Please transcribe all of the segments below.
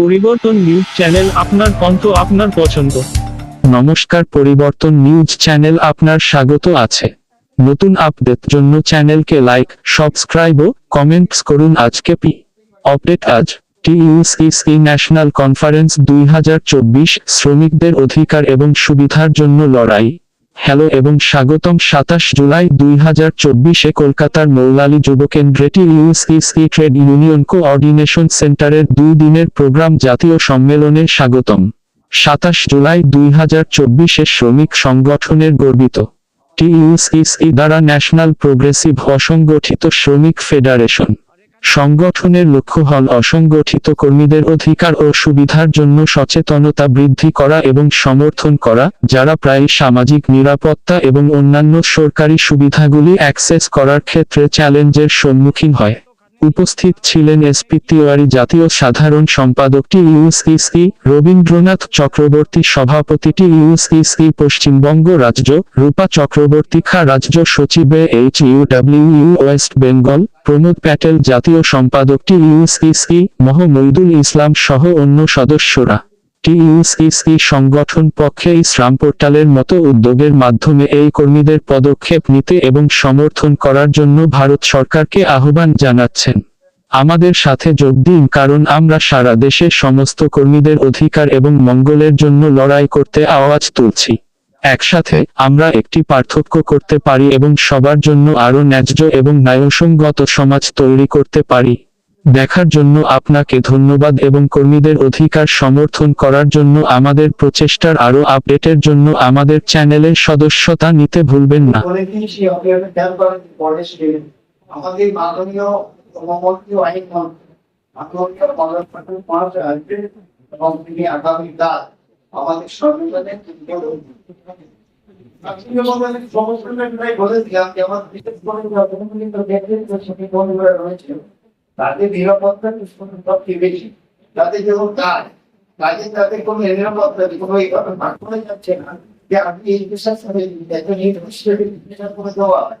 পরিবর্তন news channel আপনার কণ্ঠ আপনার পছন্দ। নমস্কার, পরিবর্তন নিউজ চ্যানেল আপনার স্বাগত আছে। নতুন আপডেট জন্য চ্যানেলকে লাইক, সাবস্ক্রাইব ও কমেন্টস করুন আজকে পি আপডেট আজ, টিইউসিসি ন্যাশনাল কনফারেন্স দুই হাজার চব্বিশ শ্রমিকদের অধিকার এবং সুবিধার জন্য লড়াই। হ্যালো এবং স্বাগতম সাতাশ জুলাই দুই হাজার চব্বিশে কলকাতার মৌলালী যুবকেন্দ্রে টিইউসিসি ট্রেড ইউনিয়ন কোঅর্ডিনেশন সেন্টারের দুই দিনের প্রোগ্রাম জাতীয় সম্মেলনে স্বাগতম। সাতাশ জুলাই দুই হাজার চব্বিশে শ্রমিক সংগঠনের গর্বিত। টি টিইউসিসি দ্বারা ন্যাশনাল প্রোগ্রেসিভ অসংগঠিত শ্রমিক ফেডারেশন। সংগঠনের লক্ষ্য হল অসংগঠিত কর্মীদের অধিকার ও সুবিধার জন্য সচেতনতা বৃদ্ধি করা এবং সমর্থন করা, যারা প্রায় সামাজিক নিরাপত্তা এবং অন্যান্য সরকারি সুবিধাগুলি অ্যাক্সেস করার ক্ষেত্রে চ্যালেঞ্জের সম্মুখীন হয়। উপস্থিত ছিলেন এসপি তিওয়ারি জাতীয় সাধারণ সম্পাদকটি ইউসিসি রবীন্দ্রনাথ চক্রবর্তী সভাপতিটি ইউসিসি পশ্চিমবঙ্গ রাজ্য, রূপা চক্রবর্তী খা রাজ্য সচিবে H UW West Bengal Pramod Patel জাতীয় সম্পাদকটি ইউসিসি মহমইদুল ইসলাম সহ অন্য সদস্যরা। টিইউসিসি সংগঠন পক্ষে ইসলাম পোর্টালের মতো উদ্যোগের মাধ্যমে এই কর্মীদের পদক্ষেপ নিতে এবং সমর্থন করার জন্য ভারত সরকারকে আহ্বান জানাচ্ছেন। আমাদের সাথে যোগ দিন কারণ আমরা সারা দেশে সমস্ত কর্মীদের অধিকার এবং মঙ্গলের জন্য লড়াই করতে আওয়াজ তুলছি। একসাথে আমরা একটি পার্থক্য করতে পারি এবং সবার জন্য আরও ন্যায্য এবং ন্যায়সঙ্গত সমাজ তৈরি করতে পারি। দেখার জন্য আপনাকে ধন্যবাদ এবং কর্মীদের অধিকার সমর্থন করার জন্য আমাদের প্রচেষ্টার আরও আপডেটের জন্য আমাদের চ্যানেলের সদস্যতা নিতে ভুলবেন না। আমাদের মাননীয় আমাদের করে রয়েছে, তাদের নিরাপত্তা সবচেয়ে বেশি। তাদের যেমন কাজ, কাজে তাদের কোনো নিরাপত্তা কোনো এইভাবে করা যাচ্ছে না যে আপনি এই পেশার সাথে একজন এই পেশার করে দেওয়া হয়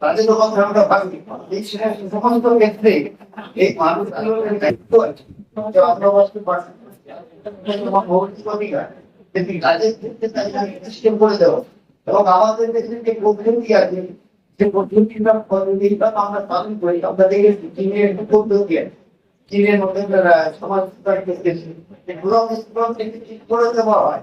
তাদের আমরা ভাবি ক্ষেত্রে এই মানুষগুলোর দায়িত্ব আছে। এবং আমাদের আমরা করি, আমরা দেখেছি চীনের সমাজ ঠিক করে দেওয়া হয়।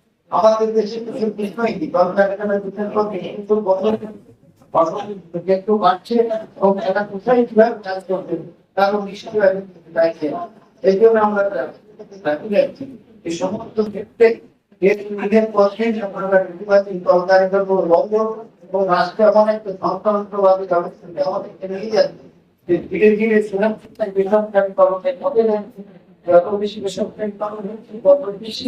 আমাদের দেশে কিছু বিষয় কলকারখানা করতে কিন্তু একটু বাড়ছে এবং এটা কোথায় কীভাবে কাজ করবে তারও বিষয় চাইছে এই জন্য আমরা এই সমস্ত ক্ষেত্রে নিজের পক্ষে আমরা নির্বাচন কলকারখানা বন্ধ থেকে নিয়ে যাচ্ছে। ধীরে ধীরে সুরক্ষিত বেসরকারি কর্মচারী যাচ্ছে যত বেশি বেসরকারি বেশি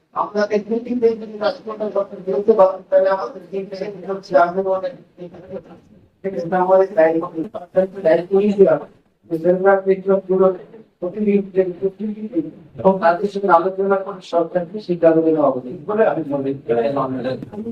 আপনাকে দুটি যদি রাষ্ট্রপতি যখন বলতে পাবেন তাহলে আমাদের যে বিষয় হচ্ছে দায়িত্ব নিতে হবে। এবং তাদের আলোচনা করে সরকারকে সিদ্ধান্ত নেওয়া হবে বলে আমি মনে করি